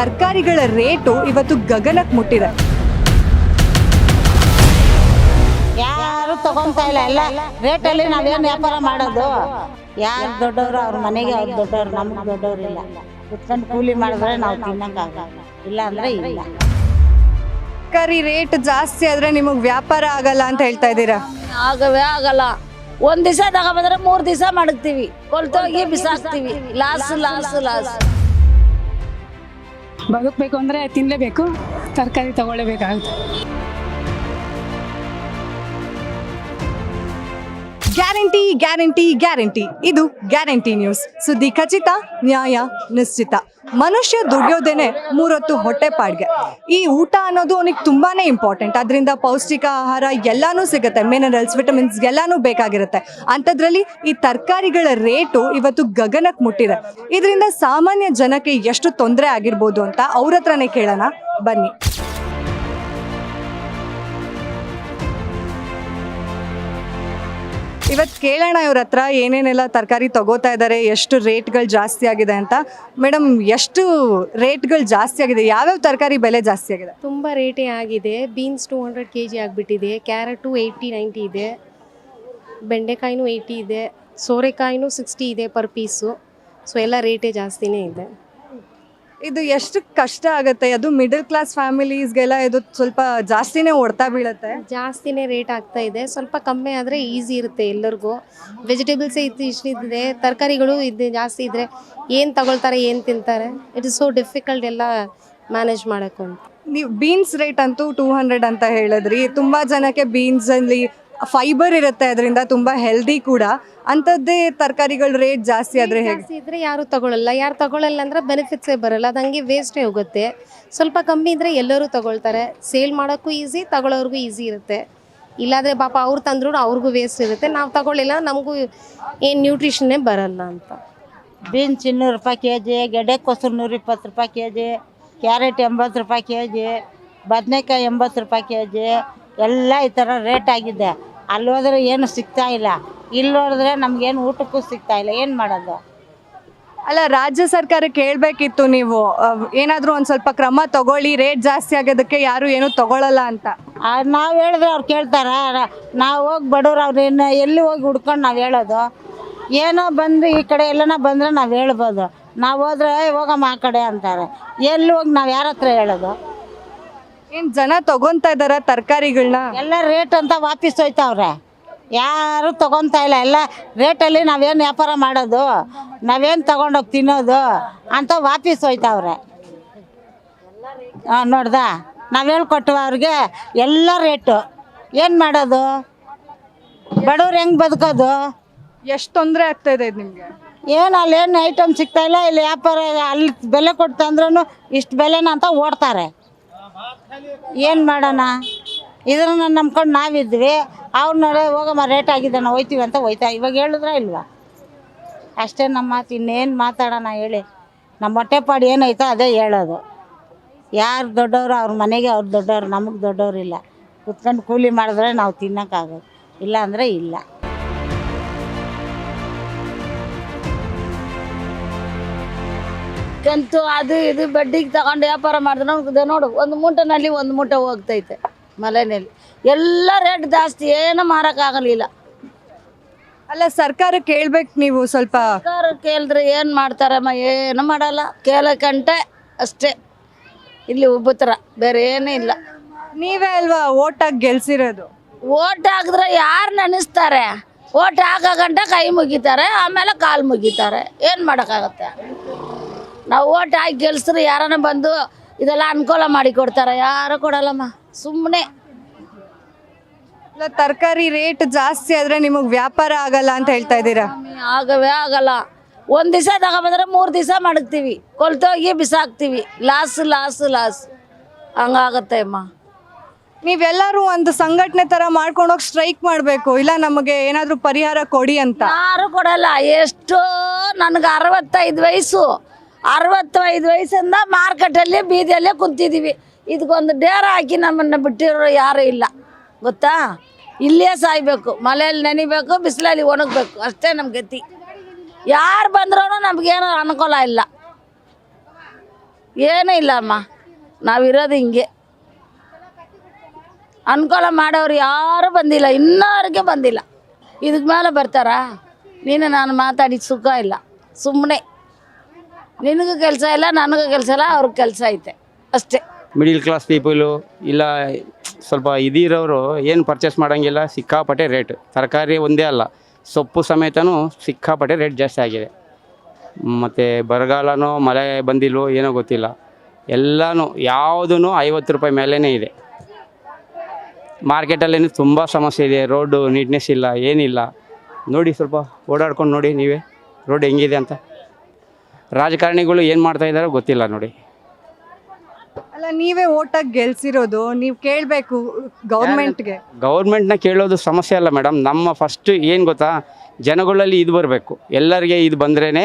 ತರಕಾರಿಗಳ ರೇಟು ಇವತ್ತು ಗಗನಕ್ಕೆ ಮುಟ್ಟಿದೆ. ಯಾರು ತಗೊಂತಾ ಇಲ್ಲ. ಎಲ್ಲ ರೇಟಲ್ಲಿ ನಾವೇನು ವ್ಯಾಪಾರ ಮಾಡೋದು? ಯಾರು ದೊಡ್ಡವರು ಅವ್ರ ಮನೆಗೆ ಅವ್ರು ದೊಡ್ಡವ್ರು ನಮ್ಗೆ ದೊಡ್ಡವ್ರು ಇಲ್ಲ. ಕುತ್ಕೊಂಡು ಕೂಲಿ ಮಾಡಿದ್ರೆ ನಾವು ತಿನ್ನಕ್ಕಾಗಲ್ಲ ಇಲ್ಲ ಅಂದ್ರೆ ಇಲ್ಲ. ತರಕಾರಿ ರೇಟ್ ಜಾಸ್ತಿ ಆದ್ರೆ ನಿಮಗೆ ವ್ಯಾಪಾರ ಆಗಲ್ಲ ಅಂತ ಹೇಳ್ತಾ ಇದ್ದೀರಾ? ಆಗವೇ ಆಗಲ್ಲ. ಒಂದ್ ದಿವಸ ತಗೊಬಂದ್ರೆ ಮೂರ್ ದಿವಸ ಮಡಗ್ತೀವಿ. ಕೊಲ್ತೋಗಿ ಬಿಸಾಕ್ತಿವಿ. ಲಾಸ್ ಲಾಸ್ ಲಾಸ್ ಬದುಕಬೇಕು ಅಂದರೆ ತಿನ್ನಲೇಬೇಕು ತರಕಾರಿ ತಗೊಳ್ಳೇಬೇಕಾಗುತ್ತೆ ಗ್ಯಾರಂಟಿ ಗ್ಯಾರಂಟಿ ಗ್ಯಾರಂಟಿ. ಇದು ಗ್ಯಾರಂಟಿ ನ್ಯೂಸ್. ಸುದ್ದಿ ಖಚಿತ, ನ್ಯಾಯ ನಿಶ್ಚಿತ. ಮನುಷ್ಯ ದುಡಿಯೋದೇನೆ ಮೂರೊತ್ತು ಹೊಟ್ಟೆ ಪಾಡ್ಗೆ. ಈ ಊಟ ಅನ್ನೋದು ಅವನಿಗೆ ತುಂಬಾನೇ ಇಂಪಾರ್ಟೆಂಟ್ ಅದರಿಂದ ಪೌಷ್ಟಿಕ ಆಹಾರ ಎಲ್ಲಾನು ಸಿಗುತ್ತೆ. ಮಿನರಲ್ಸ್ ವಿಟಮಿನ್ಸ್ ಎಲ್ಲಾನು ಬೇಕಾಗಿರುತ್ತೆ. ಅಂಥದ್ರಲ್ಲಿ ಈ ತರಕಾರಿಗಳ ರೇಟು ಇವತ್ತು ಗಗನಕ್ಕೆ ಮುಟ್ಟಿದೆ. ಇದರಿಂದ ಸಾಮಾನ್ಯ ಜನಕ್ಕೆ ಎಷ್ಟು ತೊಂದರೆ ಆಗಿರ್ಬೋದು ಅಂತ ಅವ್ರ ಹತ್ರನೇ ಕೇಳೋಣ. ಬನ್ನಿ. ಇವತ್ತು ಕೇಳೋಣ ಇವ್ರ ಹತ್ರ ಏನೇನೆಲ್ಲ ತರಕಾರಿ ತಗೋತಾ ಇದ್ದಾರೆ ಎಷ್ಟು ರೇಟ್ಗಳು ಜಾಸ್ತಿ ಆಗಿದೆ ಅಂತ. ಮೇಡಮ್ ಎಷ್ಟು ರೇಟ್ಗಳು ಜಾಸ್ತಿ ಆಗಿದೆ? ಯಾವ್ಯಾವ ತರಕಾರಿ ಬೆಲೆ ಜಾಸ್ತಿ ಆಗಿದೆ? ತುಂಬ ರೇಟೇ ಆಗಿದೆ. Beans two hundred K G ಆಗಿಬಿಟ್ಟಿದೆ, ಕ್ಯಾರೆಟು ಏಯ್ಟಿ ನೈಂಟಿ ಇದೆ, ಬೆಂಡೆಕಾಯಿನೂ ಏಯ್ಟಿ ಇದೆ, ಸೋರೆಕಾಯಿನೂ ಸಿಕ್ಸ್ಟಿ ಇದೆ ಪರ್ ಪೀಸು. ಸೊ ಎಲ್ಲ ರೇಟೇ ಜಾಸ್ತಿನೇ ಇದೆ. ಇದು ಎಷ್ಟು ಕಷ್ಟ ಆಗುತ್ತೆ? ಅದು ಮಿಡಲ್ ಕ್ಲಾಸ್ ಫ್ಯಾಮಿಲೀಸ್ಗೆಲ್ಲ ಇದು ಸ್ವಲ್ಪ ಜಾಸ್ತಿನೇ ಹೊಡ್ತಾ ಬೀಳುತ್ತೆ. ಜಾಸ್ತಿನೇ ರೇಟ್ ಆಗ್ತಾ ಇದೆ. ಸ್ವಲ್ಪ ಕಮ್ಮಿ ಆದರೆ ಈಸಿ ಇರುತ್ತೆ ಎಲ್ಲರಿಗೂ. ವೆಜಿಟೇಬಲ್ಸೇ ಇತ್ತು ಇಷ್ಟಿದೆ ತರಕಾರಿಗಳು ಇದು ಜಾಸ್ತಿ ಇದ್ದರೆ ಏನು ತಗೊಳ್ತಾರೆ ಏನು ತಿಂತಾರೆ? ಇಟ್ ಇಸ್ ಸೋ ಡಿಫಿಕಲ್ಟ್ ಎಲ್ಲ ಮ್ಯಾನೇಜ್ ಮಾಡೋಕ್ಕೂ ನೀವು ಬೀನ್ಸ್ ರೇಟ್ ಅಂತೂ ಟೂ ಹಂಡ್ರೆಡ್ ಅಂತ ಹೇಳಿದ್ರಿ. ತುಂಬ ಜನಕ್ಕೆ ಬೀನ್ಸಲ್ಲಿ ಫೈಬರ್ ಇರುತ್ತೆ ಅದರಿಂದ ತುಂಬಾ ಹೆಲ್ದಿ ಕೂಡ. ಅಂಥದ್ದೇ ತರಕಾರಿಗಳ ರೇಟ್ ಜಾಸ್ತಿ ಆದರೆ ಹೇಗೆ? ಜಾಸ್ತಿ ಇದ್ರೆ ಯಾರು ತಗೊಳ್ಳಲ್ಲ ಯಾರು ತಗೊಳ್ಳಲ್ಲ ಅಂದ್ರೆ ಬೆನಿಫಿಟ್ಸೇ ಬರಲ್ಲ. ಅದಂಗೆ ಹಂಗೆ ವೇಸ್ಟೇ ಹೋಗುತ್ತೆ. ಸ್ವಲ್ಪ ಕಮ್ಮಿ ಇದ್ರೆ ಎಲ್ಲರೂ ತಗೊಳ್ತಾರೆ. ಸೇಲ್ ಮಾಡೋಕ್ಕೂ ಈಸಿ ತಗೊಳ್ಳೋರ್ಗೂ ಈಸಿ ಇರುತ್ತೆ. ಇಲ್ಲಾಂದ್ರೆ ಪಾಪ ಅವ್ರು ತಂದ್ರು ಅವ್ರಿಗೂ ವೇಸ್ಟ್ ಇರುತ್ತೆ. ನಾವು ತಗೊಳ್ಳಿಲ್ಲ ನಮಗೂ ಏನು ನ್ಯೂಟ್ರಿಷನ್ನೇ ಬರಲ್ಲ ಅಂತ. ಬೀನ್ಸ್ ಇನ್ನೂರು ರೂಪಾಯಿ ಕೆ ಜಿ ಗೆಡ್ಡೆಕೋಸು ನೂರ ಇಪ್ಪತ್ತು ರೂಪಾಯಿ ಕೆ ಜಿ ಕ್ಯಾರೆಟ್ ಎಂಬತ್ತು ರೂಪಾಯಿ ಕೆ ಜಿ ಬದನೆಕಾಯಿ ಎಂಬತ್ತು ರೂಪಾಯಿ ಕೆ ಜಿ ಎಲ್ಲ ಈ ಥರ ರೇಟ್ ಆಗಿದೆ. ಅಲ್ಲಿ ಹೋದ್ರೆ ಏನು ಸಿಗ್ತಾ ಇಲ್ಲ. ಇಲ್ಲಿ ಹೋದ್ರೆ ನಮ್ಗೇನು ಊಟಕ್ಕೂ ಸಿಗ್ತಾ ಇಲ್ಲ. ಏನು ಮಾಡೋದು? ಅಲ್ಲ ರಾಜ್ಯ ಸರ್ಕಾರಕ್ಕೆ ಕೇಳಬೇಕಿತ್ತು ನೀವು. ಏನಾದರೂ ಒಂದು ಸ್ವಲ್ಪ ಕ್ರಮ ತಗೊಳ್ಳಿ. ರೇಟ್ ಜಾಸ್ತಿ ಆಗೋದಕ್ಕೆ ಯಾರು ಏನು ತಗೊಳ್ಳಲ್ಲ ಅಂತ. ನಾವು ಹೇಳಿದ್ರೆ ಅವ್ರು ಕೇಳ್ತಾರೆ? ನಾವು ಹೋಗಿ ಬಡವ್ರು ಅವ್ರು ಏನು ಎಲ್ಲಿ ಹೋಗಿ ಹುಡ್ಕೊಂಡು ನಾವು ಹೇಳೋದು? ಏನೋ ಬಂದು ಈ ಕಡೆ ಎಲ್ಲನ ಬಂದರೆ ನಾವು ಹೇಳ್ಬೋದು. ನಾವು ಹೋದ್ರೆ "ಏ, ಹೋಗಮ್ಮ ಆ ಕಡೆ ಅಂತಾರೆ. ಎಲ್ಲಿ ಹೋಗಿ ನಾವು ಯಾರ ಹತ್ರ ಹೇಳೋದು? ಏನು ಜನ ತಗೊಂತಾ ಇದಾರ ತರಕಾರಿಗಳನ್ನ ಎಲ್ಲ ರೇಟ್ ಅಂತ ವಾಪಸ್ ಹೋಯ್ತಾವ್ರೆ. ಯಾರು ತಗೊಂತಾ ಇಲ್ಲ. ಎಲ್ಲ ರೇಟಲ್ಲಿ ನಾವೇನು ವ್ಯಾಪಾರ ಮಾಡೋದು? ನಾವೇನು ತಗೊಂಡೋಗಿ ತಿನ್ನೋದು? ಅಂತ ವಾಪಸ್ ಹೋಯ್ತಾವ್ರೆ. ಹಾಂ ನೋಡ್ದಾ? ನಾವು ಹೇಳ್ಕೊಟ್ವ ಅವ್ರಿಗೆ ಎಲ್ಲ ರೇಟು ಏನು ಮಾಡೋದು? ಬಡವ್ರು ಹೆಂಗೆ ಬದುಕೋದು? ಎಷ್ಟು ತೊಂದರೆ ಆಗ್ತಾ ಇದೆ ನಿಮ್ಗೆ? ಏನು ಅಲ್ಲಿ ಏನು ಐಟಮ್ ಸಿಗ್ತಾ ಇಲ್ಲ ಇಲ್ಲಿ ವ್ಯಾಪಾರ ಅಲ್ಲಿ ಬೆಲೆ ಕೊಡ್ತಂದ್ರೂ ಇಷ್ಟು ಬೆಲೆನ ಅಂತ ಓಡ್ತಾರೆ. ಏನು ಮಾಡೋಣ? ಇದನ್ನು ನಂಬ್ಕೊಂಡು ನಾವಿದ್ವಿ. ಅವ್ರ ನೋಡೋ ಹೋಗಮ್ಮ ರೇಟ್ ಆಗಿದೆ ನಾವು ಹೋಯ್ತೀವಿ ಅಂತ ಹೋಯ್ತಾ. ಇವಾಗ ಹೇಳಿದ್ರ ಇಲ್ವಾ? ಅಷ್ಟೇ ನಮ್ಮ ಮಾತು, ಇನ್ನೇನು ಮಾತಾಡೋಣ ಹೇಳಿ. ನಮ್ಮ ಹೊಟ್ಟೆಪಾಡು ಏನೈತೋ ಅದೇ ಹೇಳೋದು. ಯಾರು ದೊಡ್ಡವರು ಅವ್ರ ಮನೆಗೆ, ಅವ್ರು ದೊಡ್ಡವ್ರು, ನಮಗೆ ದೊಡ್ಡವ್ರು ಇಲ್ಲ. ಕುತ್ಕೊಂಡು ಕೂಲಿ ಮಾಡಿದ್ರೆ ನಾವು ತಿನ್ನೋಕ್ಕಾಗೋದು. ಇಲ್ಲ ಅಂದರೆ ಇಲ್ಲ. ಕಂತು ಅದು ಇದು ಬಡ್ಡಿಗೆ ತಗೊಂಡು ವ್ಯಾಪಾರ ಮಾಡಿದ್ರೆ ನೋಡು ಒಂದು ಮೂಟನಲ್ಲಿ ಒಂದು ಮೂಟೆ ಹೋಗ್ತೈತೆ ಮಲೆನಲ್ಲಿ. ಎಲ್ಲ ರೇಟ್ ಜಾಸ್ತಿ ಏನು ಮಾರೋಕ್ಕಾಗಲಿಲ್ಲ ಅಲ್ಲ ಸರ್ಕಾರ ಕೇಳ್ಬೇಕು ನೀವು ಸ್ವಲ್ಪ. ಸರ್ಕಾರ ಕೇಳಿದ್ರೆ ಏನು ಮಾಡ್ತಾರಮ್ಮ ಏನು ಮಾಡಲ್ಲ. ಕೇಳಕ್ಕಂಟೆ ಅಷ್ಟೇ. ಇಲ್ಲಿ ಉಬ್ಬುತ್ತರ ಬೇರೆ ಏನೂ ಇಲ್ಲ. ನೀವೇ ಅಲ್ವಾ ಓಟಾಗಿ ಗೆಲ್ಸಿರೋದು? ಓಟ್ ಹಾಕಿದ್ರೆ ಯಾರು ನೆನೆಸ್ತಾರೆ? ಓಟ್ ಹಾಕೋ ಗಂಟ ಕೈ ಮುಗಿತಾರೆ ಆಮೇಲೆ ಕಾಲು ಮುಗಿತಾರೆ. ಏನು ಮಾಡೋಕ್ಕಾಗತ್ತೆ? ನಾವು ಓಟ್ ಹಾಕಿ ಗೆಲ್ಸ್ರು ಯಾರನ್ನ ಬಂದು ಇದೆಲ್ಲ ಅನುಕೂಲ ಮಾಡಿ ಕೊಡ್ತಾರ. ಯಾರು ಕೊಡಲ್ಲಮ್ಮ. ಸುಮ್ಮನೆ ತರಕಾರಿ ರೇಟ್ ಜಾಸ್ತಿ ಆದ್ರೆ ನಿಮಗೆ ವ್ಯಾಪಾರ ಆಗಲ್ಲ ಅಂತ ಹೇಳ್ತಾ ಇದ್ದೀರಾ? ಆಗವೇ ಆಗಲ್ಲ. ಒಂದು ದಿವಸ ತಗೊಂಬಂದ್ರೆ ಮೂರು ದಿವಸ ಮಡಗ್ತೀವಿ. ಕೊಲ್ತೋಗಿ ಬಿಸಾಕ್ತೀವಿ. Loss loss loss. ಹಂಗಾಗತ್ತೆ ಅಮ್ಮ. ನೀವೆಲ್ಲರೂ ಒಂದು ಸಂಘಟನೆ ತರ ಮಾಡ್ಕೊಂಡೋಗಿ ಸ್ಟ್ರೈಕ್ ಮಾಡಬೇಕು. ಇಲ್ಲ ನಮಗೆ ಏನಾದರೂ ಪರಿಹಾರ ಕೊಡಿ ಅಂತ. ಯಾರು ಕೊಡಲ್ಲ. ಎಷ್ಟೋ ನನಗೆ ಅರವತ್ತೈದು ವಯಸ್ಸು. ಅರವತ್ತೈದು ವಯಸ್ಸಿಂದ ಮಾರ್ಕೆಟಲ್ಲಿ ಬೀದಿಯಲ್ಲೇ ಕುಂತಿದ್ದೀವಿ ಇದಕ್ಕೊಂದು ಡೇರ ಹಾಕಿ ನಮ್ಮನ್ನು ಬಿಟ್ಟಿರೋರು ಯಾರೂ ಇಲ್ಲ. ಗೊತ್ತಾ? ಇಲ್ಲೇ ಸಾಯ್ಬೇಕು. ಮಳೆಯಲ್ಲಿ ನೆನಿಬೇಕು, ಬಿಸಿಲಲ್ಲಿ ಒಣಗಬೇಕು. ಅಷ್ಟೇ ನಮ್ಮ ಗತಿ. ಯಾರು ಬಂದ್ರೂ ನಮಗೇನು ಅನುಕೂಲ ಇಲ್ಲ. ಏನೂ ಇಲ್ಲಮ್ಮ ನಾವಿರೋದು ಹಿಂಗೆ. ಅನುಕೂಲ ಮಾಡೋರು ಯಾರೂ ಬಂದಿಲ್ಲ. ಇನ್ನೋರಿಗೆ ಬಂದಿಲ್ಲ. ಇದಕ್ಕೆ ಮೇಲೆ ಬರ್ತಾರಾ? ನೀನು ನಾನು ಮಾತಾಡಿ ಸುಖ ಇಲ್ಲ. ಸುಮ್ಮನೆ ನಿನಗೂ ಕೆಲಸ ಇಲ್ಲ, ನನಗೂ ಕೆಲಸ ಇಲ್ಲ, ಅವ್ರಿಗೆ ಕೆಲಸ ಐತೆ. ಅಷ್ಟೇ. ಮಿಡಿಲ್ ಕ್ಲಾಸ್ ಪೀಪಲು ಇಲ್ಲ, ಸ್ವಲ್ಪ ಇದಿರೋರು ಏನು ಪರ್ಚೇಸ್ ಮಾಡೋಂಗಿಲ್ಲ, ಸಿಕ್ಕಾಪಟ್ಟೆ ರೇಟ್ ತರಕಾರಿ ಒಂದೇ ಅಲ್ಲ, ಸೊಪ್ಪು ಸಮೇತನೂ ಸಿಕ್ಕಾಪಟ್ಟೆ ರೇಟ್ ಜಾಸ್ತಿ ಆಗಿದೆ. ಮತ್ತು ಬರಗಾಲನೋ, ಮಳೆ ಬಂದಿಲ್ವೋ ಏನೋ ಗೊತ್ತಿಲ್ಲ. ಎಲ್ಲನೂ ಯಾವುದೂ ಐವತ್ತು ರೂಪಾಯಿ ಮೇಲೇ ಇದೆ. ಮಾರ್ಕೆಟಲ್ಲೇನು ತುಂಬ ಸಮಸ್ಯೆ ಇದೆ ರೋಡು ನೀಟ್ನೆಸ್ ಇಲ್ಲ, ಏನಿಲ್ಲ. ನೋಡಿ ಸ್ವಲ್ಪ ಓಡಾಡ್ಕೊಂಡು ನೋಡಿ ನೀವೇ ರೋಡ್ ಹೆಂಗಿದೆ ಅಂತ. ರಾಜಕಾರಣಿಗಳು ಏನು ಮಾಡ್ತಾ ಇದ್ದಾರೋ ಗೊತ್ತಿಲ್ಲ ನೋಡಿ. ಅಲ್ಲ ನೀವೇ ಓಟಾಗಿ ಗೆಲ್ಸಿರೋದು ನೀವು ಕೇಳಬೇಕು ಗೌರ್ಮೆಂಟ್ಗೆ. ಗೌರ್ಮೆಂಟ್ನ ಕೇಳೋದು ಸಮಸ್ಯೆ ಅಲ್ಲ ಮೇಡಮ್. ನಮ್ಮ ಫಸ್ಟ್ ಏನು ಗೊತ್ತಾ ಜನಗಳಲ್ಲಿ ಇದು ಬರಬೇಕು. ಎಲ್ಲರಿಗೆ ಇದು ಬಂದ್ರೇ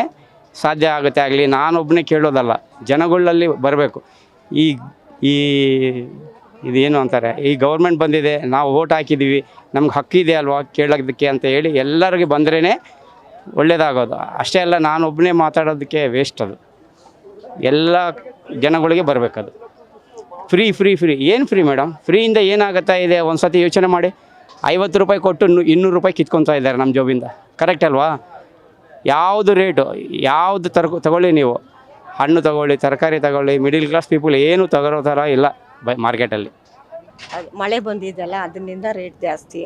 ಸಾಧ್ಯ ಆಗುತ್ತೆ ಆಗಲಿ. ನಾನೊಬ್ಬನೇ ಕೇಳೋದಲ್ಲ ಜನಗಳಲ್ಲಿ ಬರಬೇಕು. ಈ ಈ ಇದೇನು ಅಂತಾರೆ ಈ ಗೌರ್ಮೆಂಟ್ ಬಂದಿದೆ ನಾವು ಓಟ್ ಹಾಕಿದ್ದೀವಿ ನಮ್ಗೆ ಹಕ್ಕಿದೆ ಅಲ್ವಾ ಕೇಳೋದಕ್ಕೆ ಅಂತ ಹೇಳಿ ಎಲ್ಲರಿಗೆ ಬಂದ್ರೇ ಒಳ್ಳೇದಾಗೋದು. ಅಷ್ಟೇ ಅಲ್ಲ, ನಾನು ಒಬ್ಬನೇ ಮಾತಾಡೋದಕ್ಕೆ ವೇಸ್ಟ್ ಅದು. ಎಲ್ಲ ಜನಗಳಿಗೆ ಬರಬೇಕದು. ಫ್ರೀ ಫ್ರೀ ಫ್ರೀ ಏನು ಫ್ರೀ ಮೇಡಮ್ ಫ್ರೀಯಿಂದ ಏನಾಗುತ್ತಾ ಇದೆ? ಒಂದು ಸತಿ ಯೋಚನೆ ಮಾಡಿ. ಐವತ್ತು ರೂಪಾಯಿ ಕೊಟ್ಟು ಇನ್ನೂರು ರೂಪಾಯಿ ಕಿತ್ಕೊತಾ ಇದ್ದಾರೆ ನಮ್ಮ ಜೋಬಿಂದ ಕರೆಕ್ಟ್ ಅಲ್ವಾ? ಯಾವುದು ರೇಟು ಯಾವುದು ತರ್ಕೊ, ತಗೊಳ್ಳಿ ನೀವು. ಹಣ್ಣು ತಗೊಳ್ಳಿ, ತರಕಾರಿ ತಗೊಳ್ಳಿ ಮಿಡಿಲ್ ಕ್ಲಾಸ್ ಪೀಪಲ್ ಏನು ತಗೊಳ್ಳೋ ಥರ ಇಲ್ಲ ಬ ಮಾರ್ಕೆಟಲ್ಲಿ ಮಳೆ ಬಂದಿದ್ದಲ್ಲ, ಅದರಿಂದ ರೇಟ್ ಜಾಸ್ತಿ.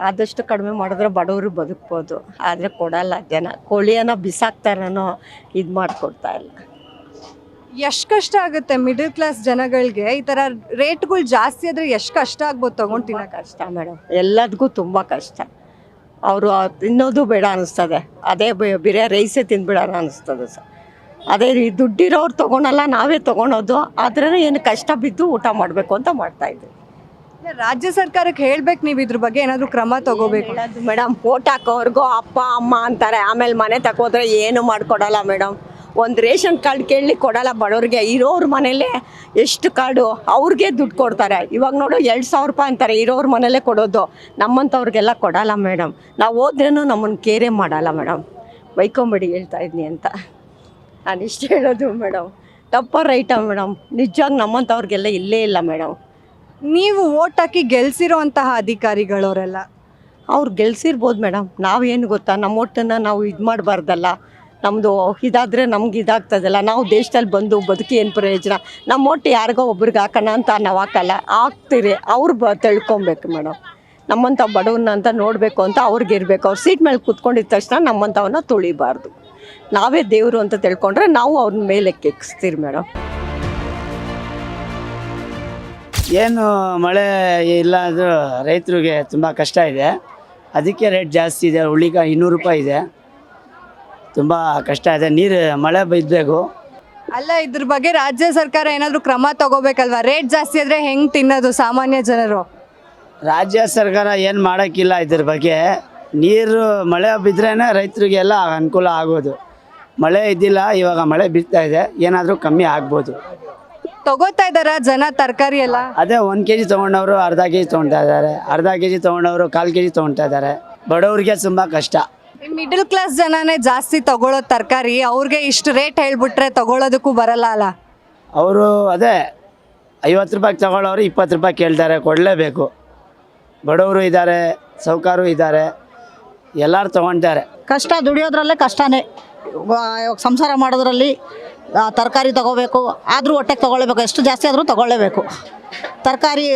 ಆದಷ್ಟು ಕಡಿಮೆ ಮಾಡಿದ್ರೆ ಬಡವರು ಬದುಕ್ಬೋದು. ಆದರೆ ಕೊಡಲ್ಲ ಜನ. ಕೋಳಿಯನ್ನ ಬಿಸಾಕ್ತಾರನೋ ಇದು ಮಾಡಿಕೊಡ್ತಾ ಇಲ್ಲ. ಎಷ್ಟು ಕಷ್ಟ ಆಗುತ್ತೆ ಮಿಡಲ್ ಕ್ಲಾಸ್ ಜನಗಳಿಗೆ? ಈ ಥರ ರೇಟ್ಗಳು ಜಾಸ್ತಿ ಆದರೆ ಎಷ್ಟು ಕಷ್ಟ ಆಗ್ಬೋದು ತಗೊಂಡು ಕಷ್ಟ ಮೇಡಮ್. ಎಲ್ಲದಕ್ಕೂ ತುಂಬ ಕಷ್ಟ. ಅವರು ತಿನ್ನೋದು ಬೇಡ ಅನ್ನಿಸ್ತದೆ ಅದೇ ಬಿರಿಯ ಬೇರೆ ರೈಸೇ ತಿಂದ್ಬಿಡೋಣ ಅನ್ನಿಸ್ತದೆ ಸರ್. ಅದೇ ದುಡ್ಡಿರೋರು ತೊಗೊಳಲ್ಲ ನಾವೇ ತೊಗೊಳೋದು. ಆದ್ರೂ ಏನು ಕಷ್ಟ ಬಿದ್ದು ಊಟ ಮಾಡಬೇಕು ಅಂತ ಮಾಡ್ತಾಯಿದ್ವಿ ರಾಜ್ಯ ಸರ್ಕಾರಕ್ಕೆ ಹೇಳ್ಬೇಕು ನೀವು ಇದ್ರ ಬಗ್ಗೆ, ಏನಾದರೂ ಕ್ರಮ ತಗೋಬೇಕು. ಮೇಡಮ್ ಓಟ್ ಅಪ್ಪ, ಅಮ್ಮ ಅಂತಾರೆ. ಆಮೇಲೆ ಮನೆ ತಕೋದ್ರೆ ಏನು ಮಾಡ್ಕೊಡಲ್ಲ ಮೇಡಮ್. ಒಂದು ರೇಷನ್ ಕಾರ್ಡ್ ಕೇಳಿ ಕೊಡಲ್ಲ ಬಡವ್ರಿಗೆ. ಇರೋರ ಮನೇಲೆ ಎಷ್ಟು ಕಾರ್ಡು ಅವ್ರಿಗೆ ದುಡ್ಡು ಕೊಡ್ತಾರೆ. ಇವಾಗ ನೋಡು, ಎರಡು ಸಾವಿರ ರೂಪಾಯಿ ಅಂತಾರೆ, ಇರೋರ ಮನೇಲೆ ಕೊಡೋದು. ನಮ್ಮಂಥವ್ರಿಗೆಲ್ಲ ಕೊಡಲ್ಲ ಮೇಡಮ್. ನಾವು ಹೋದ್ರೇನು ನಮ್ಮನ್ನು ಕೇರೇ ಮಾಡಲ್ಲ ಮೇಡಮ್. ಬೈಕೊಂಬೇಡಿ ಹೇಳ್ತಾ ಇದ್ನಿ ಅಂತ. ನಾನು ಇಷ್ಟು ಹೇಳೋದು ಮೇಡಮ್. ತಪ್ಪ ರೈಟಾ ಮೇಡಮ್. ನಿಜವಾಗಿ ನಮ್ಮಂಥವ್ರಿಗೆಲ್ಲ ಇಲ್ಲೇ ಇಲ್ಲ ಮೇಡಮ್. ನೀವು ಓಟ್ ಹಾಕಿ ಗೆಲ್ಸಿರೋ ಅಧಿಕಾರಿಗಳವರೆಲ್ಲ? ಅವ್ರು ಗೆಲ್ಸಿರ್ಬೋದು ಮೇಡಮ್. ನಾವೇನು ಗೊತ್ತಾ? ನಮ್ಮ ಒಟ್ಟನ್ನು ನಾವು ಇದು ಮಾಡಬಾರ್ದಲ್ಲ. ನಮ್ಮದು ಇದಾದರೆ ನಮ್ಗೆ ಇದಾಗ್ತದಲ್ಲ. ನಾವು ದೇಶದಲ್ಲಿ ಬಂದು ಬದುಕಿ ಏನು ಪ್ರಯೋಜನ? ನಮ್ಮ ಒಟ್ಟು ಯಾರಿಗೋ ಒಬ್ರಿಗೆ ಹಾಕೋಣ ಅಂತ ನಾವು ಹಾಕಲ್ಲ. ಹಾಕ್ತೀರಿ. ಅವ್ರು ಬ ತಿಳ್ಕೊಬೇಕು ಮೇಡಮ್. ನಮ್ಮಂಥ ಬಡವನ್ನ ಅಂತ ನೋಡಬೇಕು ಅಂತ ಅವ್ರಿಗೆ ಇರಬೇಕು. ಅವ್ರು ಸೀಟ್ ಮೇಲೆ ಕೂತ್ಕೊಂಡಿದ್ದ ತಕ್ಷಣ ನಮ್ಮಂಥವನ್ನ ತುಳಿಬಾರ್ದು. ನಾವೇ ದೇವರು ಅಂತ ತಿಳ್ಕೊಂಡ್ರೆ ನಾವು ಅವ್ರನ್ನ ಮೇಲೆ ಕೆಕ್ಸ್ತೀರಿ ಮೇಡಮ್. ಏನು ಮಳೆ ಇಲ್ಲ ಅಂದರೂ ರೈತರಿಗೆ ತುಂಬ ಕಷ್ಟ ಇದೆ. ಅದಕ್ಕೆ ರೇಟ್ ಜಾಸ್ತಿ ಇದೆ. ಹುಳಿಕಾಯಿ ಇನ್ನೂರು ರೂಪಾಯಿ ಇದೆ. ತುಂಬ ಕಷ್ಟ ಇದೆ. ನೀರು ಮಳೆ ಬಿದ್ದಬೇಕು ಅಲ್ಲ ಇದ್ರ ಬಗ್ಗೆ ರಾಜ್ಯ ಸರ್ಕಾರ ಏನಾದರೂ ಕ್ರಮ ತಗೋಬೇಕಲ್ವಾ? ರೇಟ್ ಜಾಸ್ತಿ ಆದರೆ ಹೆಂಗೆ ತಿನ್ನೋದು ಸಾಮಾನ್ಯ ಜನರು? ರಾಜ್ಯ ಸರ್ಕಾರ ಏನು ಮಾಡೋಕ್ಕಿಲ್ಲ ಇದ್ರ ಬಗ್ಗೆ. ನೀರು ಮಳೆ ಬಿದ್ರೇ ರೈತರಿಗೆಲ್ಲ ಅನುಕೂಲ ಆಗೋದು. ಮಳೆ ಇದ್ದಿಲ್ಲ ಇವಾಗ ಮಳೆ ಬೀಳ್ತಾ ಇದೆ. ಏನಾದರೂ ಕಮ್ಮಿ ಆಗ್ಬೋದು. ತಗೋತಾ ಇದಾರ ಜನ ತರಕಾರಿ ಎಲ್ಲ? ಅದೇ ಒಂದ್ ಕೆ ಜಿ ತೊಗೊಂಡವರು ಅರ್ಧ ಕೆ ಜಿ ತೊಗೊಳ್ತಾ ಇದ್ದಾರೆ. ಅರ್ಧ ಕೆ ತಗೊಂಡವರು ಕಾಲ್ ಕೆಜಿ ಕೆ ಜಿ ತೊಗೊಳ್ತಾ ಇದ್ದಾರೆ. ಬಡವರಿಗೆ ತುಂಬಾ ಕಷ್ಟ. ಮಿಡಲ್ ಕ್ಲಾಸ್ ಜನನೇ ಜಾಸ್ತಿ ತಗೊಳ್ಳೋ ತರಕಾರಿ ಅವ್ರಿಗೆ ಇಷ್ಟು ರೇಟ್ ಹೇಳ್ಬಿಟ್ರೆ ತಗೊಳ್ಳೋದಕ್ಕೂ ಬರಲ್ಲ ಅಲ್ಲ? ಅವರು ಅದೇ ಐವತ್ತು ರೂಪಾಯಿ ತಗೊಳ್ಳೋರು ಇಪ್ಪತ್ತು ರೂಪಾಯಿ ಕೇಳ್ತಾರೆ ಕೊಡಲೇಬೇಕು. ಬಡವರು ಇದ್ದಾರೆ ಸೌಕಾರು ಇದ್ದಾರೆ ಎಲ್ಲರೂ ತಗೊಂತಾರೆ. ಕಷ್ಟ ದುಡಿಯೋದ್ರಲ್ಲೇ ಕಷ್ಟನೇ. ವ- ಇವಾಗ ಸಂಸಾರ ಮಾಡೋದ್ರಲ್ಲಿ ತರಕಾರಿ ತಗೋಬೇಕು ಆದರೂ ಹೊಟ್ಟೆಗೆ ತಗೊಳ್ಳೇಬೇಕು ಎಷ್ಟು ಜಾಸ್ತಿ ಆದರೂ ತಗೊಳ್ಳೇಬೇಕು ತರಕಾರಿ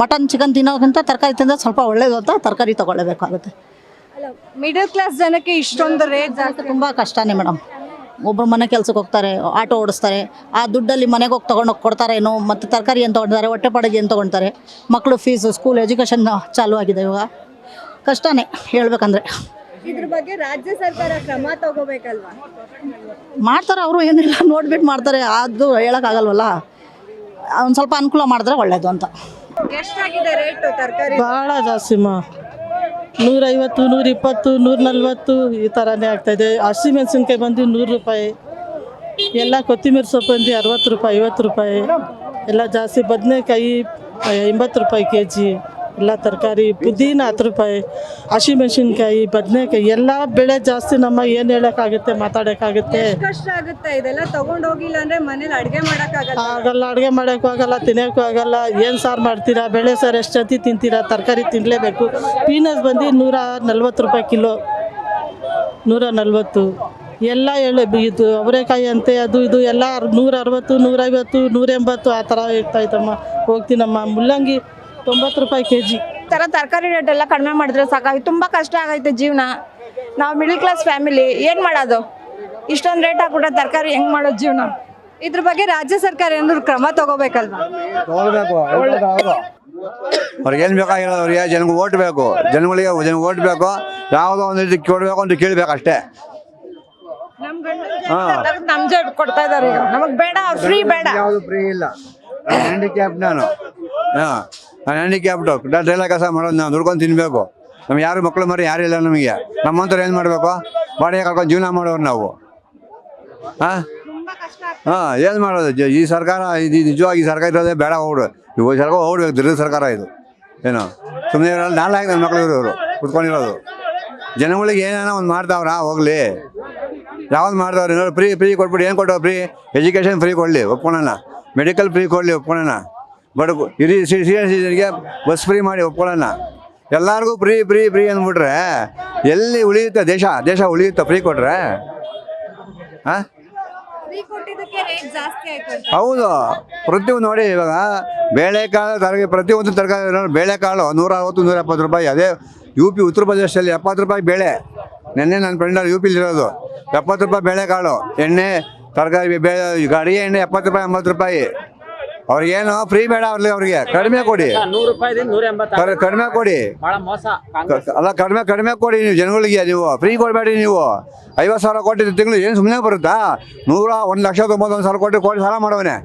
ಮಟನ್ ಚಿಕನ್ ತಿನ್ನೋಕ್ಕಿಂತ ತರಕಾರಿ ತಿಂದರೆ ಸ್ವಲ್ಪ ಒಳ್ಳೇದು ಅಂತ ತರಕಾರಿ ತಗೊಳ್ಳೇಬೇಕಾಗುತ್ತೆ ಮಿಡಲ್ ಕ್ಲಾಸ್ ಜನಕ್ಕೆ ಇಷ್ಟೊಂದು ರೇಟ್ ಜಾಸ್ತಿ ತುಂಬ ಕಷ್ಟನೇ ಮೇಡಮ್. ಒಬ್ಬರು ಮನೆ ಕೆಲಸಕ್ಕೆ ಹೋಗ್ತಾರೆ ಆಟೋ ಓಡಿಸ್ತಾರೆ ಆ ದುಡ್ಡಲ್ಲಿ ಮನೆಗೆ ಹೋಗಿ ತೊಗೊಂಡೋಗಿ ಕೊಡ್ತಾರೇನೋ ಮತ್ತು ತರಕಾರಿ ಏನು ತೊಗೊಳ್ತಾರೆ ಹೊಟ್ಟೆ ಪಾಡಿಗೆ ಏನು ತೊಗೊಳ್ತಾರೆ ಮಕ್ಕಳು ಫೀಸು ಸ್ಕೂಲ್ ಎಜುಕೇಷನ್ ಚಾಲೂ ಆಗಿದೆ ಇವಾಗ. ಕಷ್ಟನೇ ಹೇಳ್ಬೇಕಂದ್ರೆ. ಇದ್ರ ಬಗ್ಗೆ ರಾಜ್ಯ ಸರ್ಕಾರ ಕ್ರಮ ತಗೋಬೇಕಲ್ವಾ? ಮಾಡ್ತಾರೆ ಅವರು ಏನಿಲ್ಲ ನೋಡ್ಬಿಟ್ಟು ಮಾಡ್ತಾರೆ ಅದು ಹೇಳೋಕ್ಕಾಗಲ್ವಲ್ಲ? ಒಂದು ಸ್ವಲ್ಪ ಅನುಕೂಲ ಮಾಡಿದ್ರೆ ಒಳ್ಳೇದು ಅಂತ. ಎಷ್ಟಾಗಿದೆ ರೇಟ್ ತರಕಾರಿ? ಭಾಳ ಜಾಸ್ತಿ ಮಾ. ನೂರೈವತ್ತು ನೂರಿಪ್ಪತ್ತು ನೂರ ನಲ್ವತ್ತು ಈ ಥರನೇ ಆಗ್ತಾಯಿದೆ ಹಸಿಮೆಣಸಿನ್ಕಾಯಿ ಬಂದು ನೂರು ರೂಪಾಯಿ. ಎಲ್ಲ ಕೊತ್ತಿಮೀರಿ ಸೊಪ್ಪು ಬಂದು ಅರವತ್ತು ರೂಪಾಯಿ ಐವತ್ತು ರೂಪಾಯಿ. ಎಲ್ಲ ಜಾಸ್ತಿ ಬದನೆಕಾಯಿ ಎಂಬತ್ತು ರೂಪಾಯಿ ಕೆ ಜಿ ಎಲ್ಲ ತರಕಾರಿ ಪುದೀನ ಹತ್ತು ರೂಪಾಯಿ ಹಸಿಮೆಣಸಿನ್ಕಾಯಿ ಬದನೆಕಾಯಿ ಎಲ್ಲ ಬೆಳೆ ಜಾಸ್ತಿ ನಮ್ಮ ಏನು ಹೇಳೋಕ್ಕಾಗುತ್ತೆ ಮಾತಾಡೋಕ್ಕಾಗುತ್ತೆ. ಕಷ್ಟ ಆಗುತ್ತೆ? ಇದೆಲ್ಲ ತಗೊಂಡೋಗಿಲ್ಲ ಅಂದ್ರೆ ಮನೇಲಿ ಅಡುಗೆ ಮಾಡೋಕ್ಕಾಗಲ್ಲ. ಆಗಲ್ಲ ಅಡುಗೆ ಮಾಡೋಕ್ಕೂ ಆಗಲ್ಲ ತಿನ್ನೋಕ್ಕೂ ಆಗಲ್ಲ. ಏನು ಸಾರು ಮಾಡ್ತೀರಾ? ಬೆಳೆ ಸಾರು ಎಷ್ಟು ಜೊತೆ ತಿಂತೀರಾ? ತರಕಾರಿ ತಿನ್ನಲೇಬೇಕು ಪೀನಸ್ ಬಂದು ನೂರ ನಲ್ವತ್ತು ರೂಪಾಯಿ ಕಿಲೋ. ನೂರ ನಲ್ವತ್ತು. ಎಲ್ಲ ಎಳೆ ಇದು ಅವರೆಕಾಯಿ ಅಂತೆ ಅದು ಇದು ಎಲ್ಲ ನೂರ ಅರವತ್ತು ನೂರೈವತ್ತು ನೂರೆಂಬತ್ತು ಆ ಥರ ಇರ್ತಾಯ್ತಮ್ಮ ಹೋಗ್ತೀನಮ್ಮ. ಮುಲ್ಲಂಗಿ ತೊಂಬತ್ತು ರೂಪಾಯಿ ಕೆ ಜಿ ಥರ ತರಕಾರಿ ರೇಟ್ ಎಲ್ಲ ಕಡಿಮೆ ಮಾಡಿದ್ರೆ ಸಾಕಾಗಿ ತುಂಬ ಕಷ್ಟ ಆಗೈತೆ ಜೀವನ. ನಾವು ಮಿಡಲ್ ಕ್ಲಾಸ್ ಫ್ಯಾಮಿಲಿ ಏನು ಮಾಡೋದು? ಇಷ್ಟೊಂದು ರೇಟ್ ಹಾಕ್ಬಿಟ್ರೆ ತರಕಾರಿ ಹೆಂಗೆ ಮಾಡೋದು ಜೀವನ? ಇದ್ರ ಬಗ್ಗೆ ರಾಜ್ಯ ಸರ್ಕಾರ ಏನಾದ್ರು ಕ್ರಮ ತಗೋಬೇಕಲ್ವಾ? ಅವ್ರಿಗೆ ಏನು ಬೇಕಾಗಿಲ್ಲ ಅವ್ರಿಗೆ? ಜನಗಳು ಓಟ್ ಬೇಕು. ಜನಗಳಿಗೆ ಜನ ಓಟ್ ಬೇಕು. ಯಾವುದೋ ಒಂದು ರೀತಿ ಕೇಳಬೇಕು ಅಂತ ಕೇಳಬೇಕು ಅಷ್ಟೇ ಹಾಂ. ನಮ್ಮ ಜಡ್ ಕೊಡ್ತಾ ಇದಾರೆ ಈಗ. ನಮಗೆ ಬೇಡ ಅವ್ರು ಫ್ರೀ ಬೇಡ. ಯಾವುದು ಫ್ರೀ ಇಲ್ಲ ಹ್ಯಾಂಡಿಕ್ಯಾಪ್ ನಾನು. ಹಾಂ. ನಾನು ಹ್ಯಾಂಡಿಕ್ಯಾಪ್ಟು ಡೈಲ ಕೆಲಸ ಮಾಡೋದು ನಾವು ದುಡ್ಕೊಂಡು ತಿನ್ನಬೇಕು ನಮ್ಗೆ ಯಾರು ಮಕ್ಕಳು ಮರಿ ಯಾರು ಇಲ್ಲ ನಮಗೆ. ನಮ್ಮಂಥವ್ರು ಏನು ಮಾಡಬೇಕು? ಬಾಡಿಗೆ ಕಳ್ಕೊಂಡು ಜೀವನ ಮಾಡೋರು ನಾವು. ಹಾಂ ಹಾಂ ಏನು ಮಾಡೋದು? ಈ ಸರ್ಕಾರ ಇದು ನಿಜವಾಗಿ ಸರ್ಕಾರ ಇರೋದೇ ಬೇಡ ಹೋಗ್ಬಿಡು ಇವ್ ಸರ್ಕಾರ ಹೋಗ್ಬೇಕು ಸರ್ಕಾರ ಇದು. ಏನು? ಸುಮ್ಮನೆ ಇರೋಲ್ಲ ನಾಳೆ ನನ್ನ ಮಕ್ಕಳು ಇರೋರು ಕುತ್ಕೊಂಡಿರೋದು. ಜನಗಳಿಗೆ ಏನೇನೋ ಒಂದು ಮಾಡ್ತಾವ್ರಾ, ಹೋಗ್ಲಿ. ಯಾವ್ದು ಮಾಡ್ದವ್ರು ಫ್ರೀ ಫ್ರೀ ಕೊಟ್ಬಿಟ್ಟು ಏನು ಕೊಟ್ಟು ಫ್ರೀ ಎಜುಕೇಷನ್ ಫ್ರೀ ಕೊಡಲಿ ಒಪ್ಕೊಳ್ಳೋಣ ಮೆಡಿಕಲ್ ಫ್ರೀ ಕೊಡಲಿ ಒಪ್ಕೊಳ್ಳೋಣ ಬಡ ಇಡೀ ಸೀನಿಯರ್ ಸಿಟಿಜನ್ಗೆ ಬಸ್ ಫ್ರೀ ಮಾಡಿ ಒಪ್ಕೊಳ್ಳೋಣ. ಎಲ್ಲರಿಗೂ ಫ್ರೀ ಫ್ರೀ ಫ್ರೀ ಅಂದ್ಬಿಟ್ರೆ ಎಲ್ಲಿ ಉಳಿಯುತ್ತೆ ದೇಶ? ದೇಶ ಉಳಿಯುತ್ತೆ ಫ್ರೀ ಕೊಟ್ರೆ? ಹಾಂ. ಹೌದು. ಪ್ರತಿಯೊಂದು ನೋಡಿ ಇವಾಗ ಬೇಳೆಕಾಳು ತರಕಾರಿ ಪ್ರತಿಯೊಂದು ತರಕಾರಿ ಬೇಳೆಕಾಳು ನೂರ ಅರವತ್ತು ನೂರ ಎಪ್ಪತ್ತು ರೂಪಾಯಿ. ಅದೇ ಯು ಪಿ ಉತ್ತರ ಪ್ರದೇಶದಲ್ಲಿ ಎಪ್ಪತ್ತು ರೂಪಾಯಿ ಬೇಳೆ. ನೆನ್ನೆ ನನ್ನ ಫ್ರೆಂಡ್ ಯು ಪಿಲಿರೋದು ಎಪ್ಪತ್ತು ರೂಪಾಯಿ ಬೇಳೆಕಾಳು ಎಣ್ಣೆ ತರಕಾರಿ ಬೇಳೆ ಗಾಡಿ ಅಡಿಗೆ ಎಣ್ಣೆ ಎಪ್ಪತ್ತು ರೂಪಾಯಿ ಎಂಬತ್ತು ರೂಪಾಯಿ. ಅವ್ರಿಗೇನು ಫ್ರೀ ಬೇಡ ಅವ್ರಿಗೆ ಅವ್ರಿಗೆ. ಕಡಿಮೆ ಕೊಡಿ. ನೂರು ರೂಪಾಯಿ ನೂರ ಎಂಬತ್ತು ಕರ್- ಕಡಿಮೆ ಕೊಡಿ. ಭಾಳ ಮೋಸ ಕ- ಅಲ್ಲ ಕಡಿಮೆ ಕಡಿಮೆ ಕೊಡಿ ನೀವು ಜನಗಳಿಗೆ ನೀವು. ಫ್ರೀ ಕೊಡಬೇಡಿ ನೀವು. ಐವತ್ತು ಸಾವಿರ ಕೊಟ್ಟಿದ್ದು ತಿಂಗಳು ಏನು ಸುಮ್ಮನೆ ಬರುತ್ತಾ? ನೂರ ಒಂದು ಲಕ್ಷ ತೊಂಬತ್ತೊಂದು ಸಾವಿರ ಕೋಟಿ ಕೋಟಿ ಸಾಲ ಮಾಡವನೆ.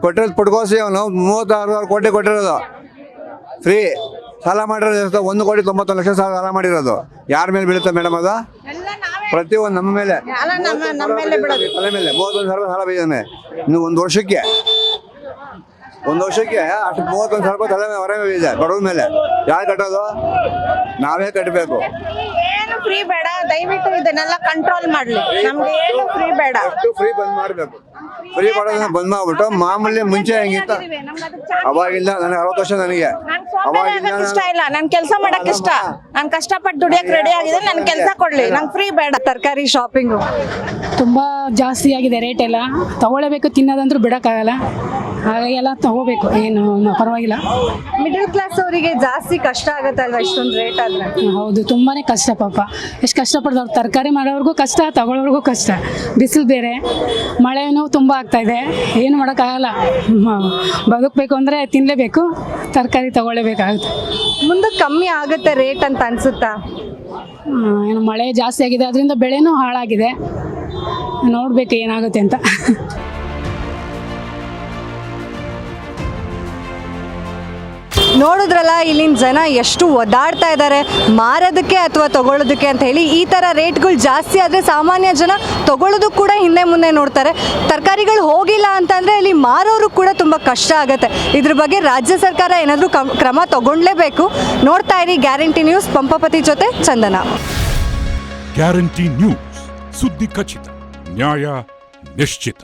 ಕೊಟ್ಟಿರೋದು ಪುಟ್ಕೋಸಿ ಅವನು ಮೂವತ್ತಾರು ಸಾವಿರ ಕೋಟಿ ಕೊಟ್ಟಿರೋದು. ಫ್ರೀ ಸಾಲ ಮಾಡಿರೋದು ಎಷ್ಟು? ಒಂದು ಕೋಟಿ ತೊಂಬತ್ತೊಂದು ಲಕ್ಷ ಸಾಲ ಸಾಲ ಮಾಡಿರೋದು. ಯಾರ ಮೇಲೆ ಬೀಳುತ್ತೆ ಮೇಡಮ್ ಅದು? ಪ್ರತಿಯೊಂದು ನಮ್ಮ ಮೇಲೆ. ನಮ್ಮ ನಮ್ಮ ಮೇಲೆ ಬಿಡೋದು ತಲೆ ಮೇಲೆ ಮೂವತ್ತೊಂದು ಸಾವಿರ ಸಾಲ ಬೀಜನೆ ಇನ್ನು ಒಂದು ವರ್ಷಕ್ಕೆ. ಒಂದು ವರ್ಷಕ್ಕೆ ಅಷ್ಟು ಮೂವತ್ತೊಂದು ಸಾವಿರ ರೂಪಾಯಿ ತಲೆ ಹೊರಗೆ ಇದೆ ಬಡವ್ರ ಮೇಲೆ. ಯಾರು ಕಟ್ಟೋದು? ನಾವೇ ಕಟ್ಟಬೇಕು. ಫ್ರೀ ಬೇಡ ದಯವಿಟ್ಟು ಇದನ್ನೆಲ್ಲ ಕಂಟ್ರೋಲ್ ಮಾಡ್ಲಿ. ನಮ್ಗೆ ಏನು ಫ್ರೀ ಬೇಡ. ಫ್ರೀ ಬಂದ್ ಮಾಡ್ಬೇಕು. ಫ್ರೀ ಮಾಡೋದನ್ನ ಬಂದ್ ಮಾಡ್ಬಿಟ್ಟು ಮಾಮೂಲಿ ಮುಂಚೆ ಹೆಂಗಿತ್ತ? ಅವಾಗಿಲ್ಲ ನನಗೆ ಅರವತ್ತು ವರ್ಷ ನನಗೆ. ಅವಾಗಿಂದ ಇಷ್ಟ ಇಲ್ಲ. ನನ್ ಕೆಲಸ ಮಾಡಕ್ ಇಷ್ಟ. ನಾನ್ ಕಷ್ಟಪಟ್ಟು ದುಡಿಯಕ್ ರೆಡಿ ಆಗಿದೆ ನನ್ ಕೆಲಸ ಕೊಡ್ಲಿ. ನಂಗೆ ಫ್ರೀ ಬೇಡ ತರಕಾರಿ ಶಾಪಿಂಗು ತುಂಬಾ ಜಾಸ್ತಿ ಆಗಿದೆ ರೇಟ್ ಎಲ್ಲ. ತಗೊಳ್ಳೇಬೇಕು ತಿನ್ನೋದಂದ್ರೂ ಬಿಡಕ್ಕಾಗಲ್ಲ. ಹಾಗಾಗಿ ಎಲ್ಲ ತಗೋಬೇಕು. ಏನು ಪರವಾಗಿಲ್ಲ. ಮಿಡಲ್ ಕ್ಲಾಸ್ ಅವರಿಗೆ ಜಾಸ್ತಿ ಕಷ್ಟ ಆಗುತ್ತೆ ಅಲ್ವಾ ಇಷ್ಟೊಂದು ರೇಟ್ ಆದ್ರೆ? ಹೌದು ತುಂಬಾನೇ ಕಷ್ಟ ಪಾಪ. ಎಷ್ಟು ಕಷ್ಟಪಡ್ದವ್ರು? ತರಕಾರಿ ಮಾಡೋವ್ರಿಗೂ ಕಷ್ಟ ತಗೊಳ್ಳೋರ್ಗೂ ಕಷ್ಟ. ಬಿಸಿಲು ಬೇರೆ ಮಳೆನೂ ತುಂಬ ಆಗ್ತಾಯಿದೆ. ಏನು ಮಾಡೋಕ್ಕಾಗಲ್ಲ. ಬದುಕಬೇಕು ಅಂದರೆ ತಿನ್ನಲೇಬೇಕು ತರಕಾರಿ ತಗೊಳ್ಳೇಬೇಕಾಗುತ್ತೆ. ಮುಂದೆ ಕಮ್ಮಿ ಆಗುತ್ತೆ ರೇಟ್ ಅಂತ ಅನಿಸುತ್ತಾ? ಏನು ಮಳೆ ಜಾಸ್ತಿ ಆಗಿದೆ ಅದರಿಂದ ಬೆಳೆನೂ ಹಾಳಾಗಿದೆ. ನೋಡಬೇಕು ಏನಾಗುತ್ತೆ ಅಂತ. ನೋಡಿದ್ರಲ್ಲ, ಇಲ್ಲಿನ ಜನ ಎಷ್ಟು ಒದ್ದಾಡ್ತಾ ಇದ್ದಾರೆ ಮಾರೋದಕ್ಕೆ ಅಥವಾ ತಗೊಳ್ಳೋದಕ್ಕೆ ಅಂತ ಹೇಳಿ ಈ ಥರ ರೇಟ್ಗಳು ಜಾಸ್ತಿ ಆದರೆ ಸಾಮಾನ್ಯ ಜನ ತಗೊಳ್ಳೋದಕ್ಕೆ ಕೂಡ ಹಿಂದೆ ಮುಂದೆ ನೋಡ್ತಾರೆ. ತರಕಾರಿಗಳು ಹೋಗಿಲ್ಲ ಅಂತಂದರೆ ಇಲ್ಲಿ ಮಾರೋರು ಕೂಡ ತುಂಬ ಕಷ್ಟ ಆಗುತ್ತೆ. ಇದ್ರ ಬಗ್ಗೆ ರಾಜ್ಯ ಸರ್ಕಾರ ಏನಾದರೂ ಕ್ರಮ ತಗೊಳ್ಳೇಬೇಕು ನೋಡ್ತಾ ಇರಿ ಗ್ಯಾರಂಟಿ ನ್ಯೂಸ್, ಪಂಪಪತಿ ಜೊತೆ ಚಂದನ. ಗ್ಯಾರಂಟಿ ನ್ಯೂಸ್, ಸುದ್ದಿ ಖಚಿತ, ನ್ಯಾಯ ನಿಶ್ಚಿತ.